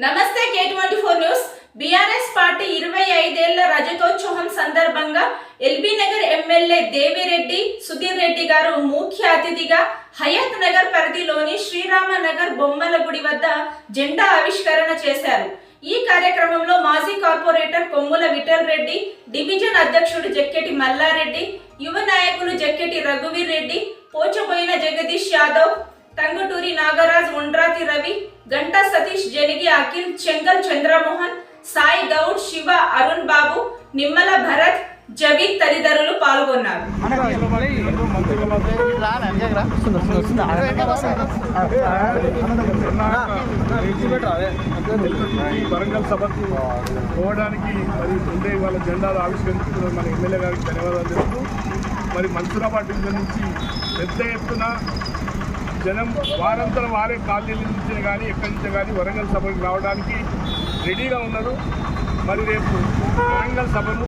నమస్తే K twenty four news. BRS party ఇరవై ఐదేళ్ళ రజతోత్సవం సందర్భంగా ఎల్బీ నగర్ ఎమ్మెల్యే దేవిరెడ్డి సుధీర్ రెడ్డి గారు ముఖ్య అతిథిగా హయత్ నగర్ పరిధిలోని శ్రీరామ నగర్ బొమ్మల గుడి వద్ద జెండా ఆవిష్కరణ చేశారు. ఈ కార్యక్రమంలో మాజీ కార్పొరేటర్ కొమ్ముల విఠల్ రెడ్డి డివిజన్ అధ్యక్షుడు జక్కెటి మల్లారెడ్డి యువ నాయకులు జక్కెటి రఘువీర్ రెడ్డి పోచబోయిన జగదీష్ యాదవ్ టంగుటూరి నాగరాజ్ ఉండ్రాతి రవి గంటా సతీష్ జనిగి అఖిల్ చెంగల్ చంద్రమోహన్ సాయి గౌడ్ శివ అరుణ్ బాబు నిమ్మల భరత్ జవీద్ తదితరులు పాల్గొన్నారు వరంగల్ సభకు పోవడానికి మరి ఉండే వాళ్ళ జెండాలు ఆవిష్కరించుకున్న మన ఎమ్మెల్యే గారికి ధన్యవాదాలు తెలుపుతూ మరి మన్సూరాబాద్ డివిజన్ నుంచి పెద్ద ఎత్తున జనం వారంతా వారే కాలనీల నుంచి కానీ ఎక్కడి నుంచి కానీ వరంగల్ సభకు రావడానికి రెడీగా ఉన్నారు. మరి రేపు వరంగల్ సభను